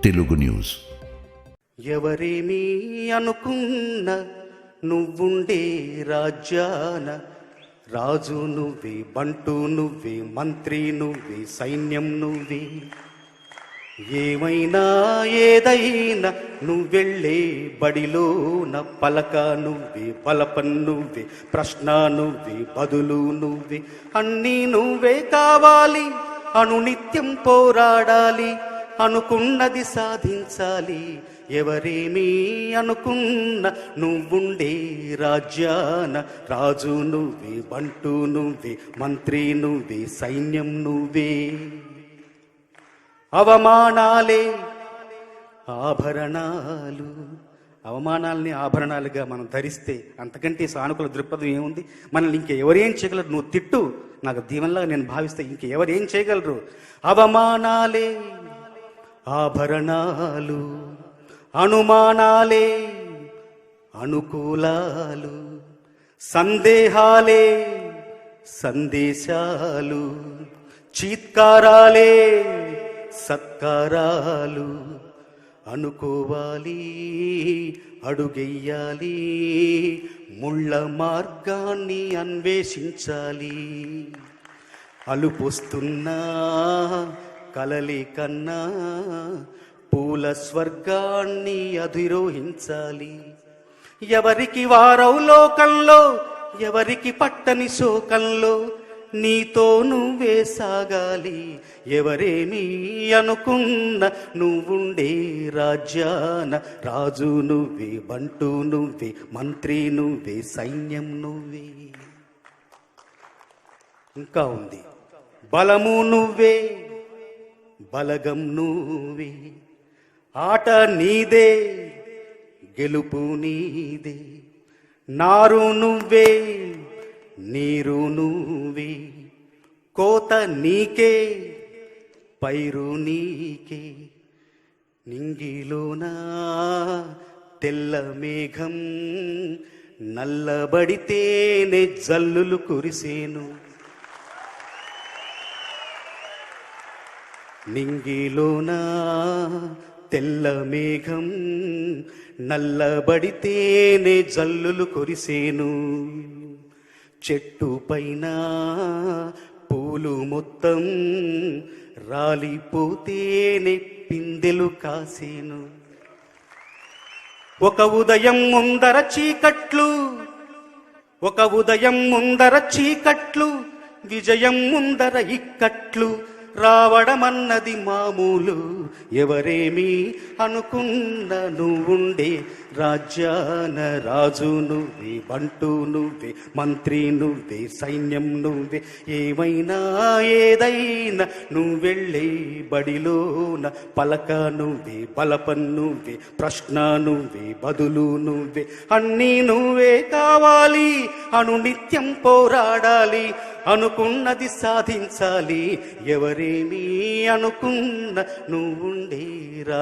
Telugu news ఎవరేమీ అనుకున్న నువ్వుండే రాజ్యాన? రాజు నువ్వే బంటు నువ్వే మంత్రి నువ్వే సైన్యం నువ్వే. ఏమైనా ఏదైనా నువ్వెళ్ళే బడిలోన పలక నువ్వే పలపన్ నువ్వే ప్రశ్న నువ్వే బదులు నువ్వే. అన్నీ నువ్వే కావాలి అనునిత్యం పోరాడాలి అనుకున్నది సాధించాలి. ఎవరేమీ అనుకున్న నువ్వుండే రాజ్యాన రాజు నువ్వే బంటు నువ్వే మంత్రి నువ్వే సైన్యం నువ్వే. అవమానాలే ఆభరణాలు. అవమానాల్ని ఆభరణాలుగా మనం ధరిస్తే అంతకంటే సానుకూల దృక్పథం ఏముంది? మనల్ని ఇంకెవరేం చేయగలరు? నువ్వు తిట్టు. నాకు దీవెనలా నేను భావిస్తే ఇంకెవరేం చేయగలరు? అవమానాలే ఆభరణాలు అనుమానాలే అనుకూలాలు సందేహాలే సందేశాలు చీత్కారాలే సత్కారాలు అనుకోవాలి అడుగెయ్యాలి ముళ్ళ మార్గాన్ని అన్వేషించాలి. అలుపొస్తున్నా కలలి కన్నా పూల స్వర్గాన్ని అధిరోహించాలి. ఎవరికి వారవు లోకంలో ఎవరికి పట్టని శోకంలో నీతో నువ్వే సాగాలి. ఎవరేమీ అనుకున్న నువ్వుండే రాజ్యాన రాజు నువ్వే బంటు నువ్వే మంత్రి నువ్వే సైన్యం నువ్వే. ఇంకా ఉంది. బలము నువ్వే. బలగం నువ్వే ఆట నీదే గెలుపు నీదే. నారు నువ్వే నీరు నువ్వే. కోత నీకే పైరు నీకే. నింగిలోనా తెల్ల మేఘం నల్లబడితేనే జల్లులు కురిసేను. నింగిలోనా తెల్ల మేఘం నల్లబడితేనే జల్లులు కురిసేను. చెట్టు పైన పూలు మొత్తం రాలిపోతేనే పిందెలు కాసేను. ఒక ఉదయం ముందర చీకట్లు ఒక ఉదయం ముందర చీకట్లు విజయం ముందర ఇక్కట్లు రావడమన్నది మామూలు. ఎవరేమీ అనుకున్న నువ్వుండే రాజ్యాన రాజు నువ్వే బంటు నువ్వే మంత్రి నువ్వే సైన్యం నువ్వే. ఏమైనా ఏదైనా నువ్వెళ్ళే బడిలోన పలక నువ్వే బలపన్ నువ్వే ప్రశ్న నువ్వే బదులు నువ్వే. అన్నీ నువ్వే కావాలి అను నిత్యం పోరాడాలి అనుకున్నది సాధించాలి. ఎవరేమీ అనుకున్న నువ్వుండే రాజు